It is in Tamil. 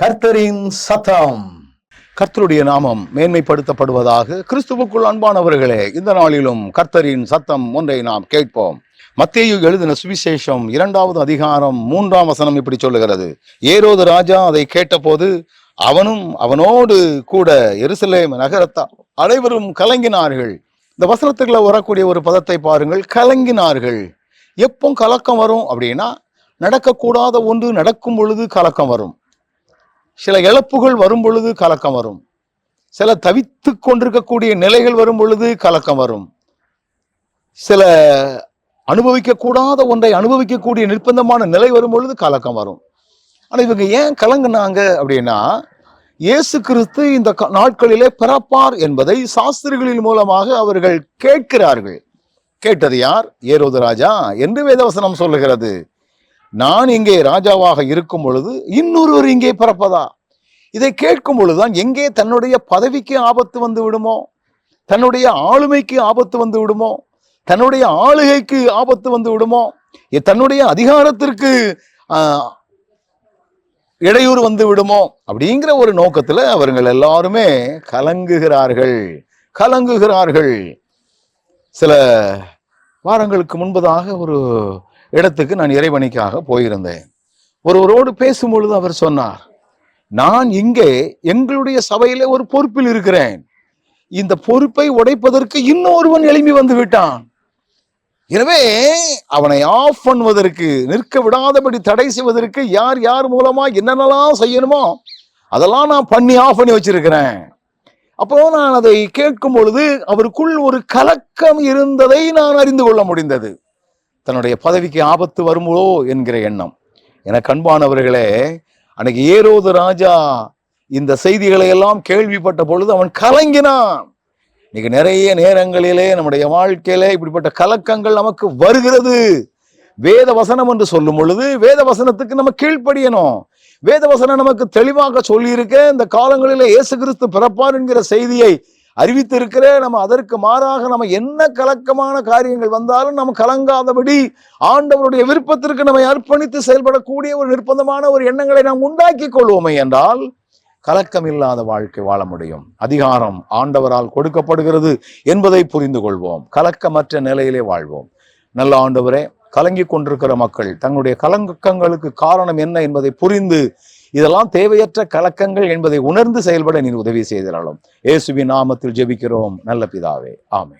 கர்த்தரின் சத்தம். கர்த்தருடைய நாமம் மேன்மைப்படுத்தப்படுவதாக கிறிஸ்துவுக்குள் அன்பானவர்களே இந்த நாளிலும் கர்த்தரின் சத்தம் ஒன்றை நாம் கேட்போம். மத்தேயு எழுதின சுவிசேஷம் இரண்டாவது அதிகாரம் மூன்றாம் வசனம் இப்படி சொல்லுகிறது. ஏரோது ராஜா அதை கேட்டபோது அவனும் அவனோடு கூட எருசலேம் நகரத்தார் அனைவரும் கலங்கினார்கள். இந்த வசனத்துக்குள்ள வரக்கூடிய ஒரு பதத்தை பாருங்கள் கலங்கினார்கள். எப்போ கலக்கம் வரும் அப்படின்னா நடக்கக்கூடாத ஒன்று நடக்கும் பொழுது கலக்கம் வரும். சில இழப்புகள் வரும் பொழுது கலக்கம் வரும். சில தவித்து கொண்டிருக்கக்கூடிய நிலைகள் வரும் பொழுது கலக்கம் வரும். சில அனுபவிக்கக்கூடாத ஒன்றை அனுபவிக்கக்கூடிய நிர்பந்தமான நிலை வரும் பொழுது கலக்கம் வரும். ஆனால் இவங்க ஏன் கலங்குனாங்க அப்படின்னா இயேசு கிறிஸ்து இந்த க- நாட்களிலே பிறப்பார் என்பதை சாஸ்திரிகளின் மூலமாக அவர்கள் கேட்கிறார்கள். கேட்டது யார்? ஏரோது ராஜா என்று வேதவசனம் சொல்லுகிறது. நான் இங்கே ராஜாவாக இருக்கும் பொழுது இன்னொருவர் இங்கே பிறப்பதா? இதை கேட்கும் பொழுதுதான் எங்கே தன்னுடைய பதவிக்கு ஆபத்து வந்து விடுமோ? தன்னுடைய ஆளுமைக்கு ஆபத்து வந்து விடுமோ? தன்னுடைய ஆளுகைக்கு ஆபத்து வந்து விடுமோ? தன்னுடைய அதிகாரத்திற்கு இடையூறு வந்து விடுமோ? அப்படிங்கிற ஒரு நோக்கத்துல அவர்கள் எல்லாருமே கலங்குகிறார்கள். கலங்குகிறார்கள். சில வாரங்களுக்கு முன்பதாக ஒரு இடத்துக்கு நான் இறைவணிக்காக போயிருந்தேன். ஒருவரோடு பேசும்பொழுது அவர் சொன்னார் நான் இங்கே எங்களுடைய சபையில ஒரு பொறுப்பில் இருக்கிறேன். இந்த பொறுப்பை உடைப்பதற்கு இன்னொருவன் எழும்பி வந்து விட்டான். எனவே அவனை ஆஃப் பண்ணுவதற்கு நிற்க விடாதபடி தடை செய்வதற்கு யார் யார் மூலமா என்னென்னலாம் செய்யணுமோ அதெல்லாம் நான் பண்ணி ஆஃப் பண்ணி வச்சிருக்கிறேன். அப்போ நான் அதை கேட்கும் பொழுது அவருக்குள் ஒரு கலக்கம் இருந்ததை நான் அறிந்து கொள்ள முடிந்தது. தன்னுடைய பதவிக்கு ஆபத்து வருமோ என்கிற எண்ணம். எனக்கு அன்பானவர்களே அன்னைக்கு ஏரோது ராஜா இந்த செய்திகளை எல்லாம் கேள்விப்பட்ட பொழுது அவன் கலங்கினான். இன்னைக்கு நிறைய நேரங்களிலே நம்முடைய வாழ்க்கையிலே இப்படிப்பட்ட கலக்கங்கள் நமக்கு வருகிறது. வேத வசனம் என்று சொல்லும் பொழுது வேத வசனத்துக்கு நம்ம கீழ்ப்படியணும். வேத வசனம் நமக்கு தெளிவாக சொல்லியிருக்க இந்த காலங்களிலே இயேசு கிறிஸ்து பிறப்பார் என்கிற செய்தியை அறிவித்திருக்கிற நம்ம அதற்கு மாறாக நம்ம என்ன கலக்கமான காரியங்கள் வந்தாலும் நம்ம கலங்காதபடி ஆண்டவருடைய விருப்பத்திற்கு நம்மை அர்ப்பணித்து செயல்படக்கூடிய ஒரு நிர்பந்தமான ஒரு எண்ணங்களை நாம் உண்டாக்கி கொள்வோமே என்றால் கலக்கம் இல்லாத வாழ்க்கை வாழ முடியும். அதிகாரம் ஆண்டவரால் கொடுக்கப்படுகிறது என்பதை புரிந்து கொள்வோம். கலக்கமற்ற நிலையிலே வாழ்வோம். நல்ல ஆண்டவரே கலங்கி கொண்டிருக்கிற மக்கள் தங்களுடைய கலங்கக்கங்களுக்கு காரணம் என்ன என்பதை புரிந்து இதெல்லாம் தேவையற்ற கலக்கங்கள் என்பதை உணர்ந்து செயல்பட நீர் உதவி செய்தாலும் இயேசுவின் நாமத்தில் ஜெபிக்கிறோம். நல்ல பிதாவே. ஆமை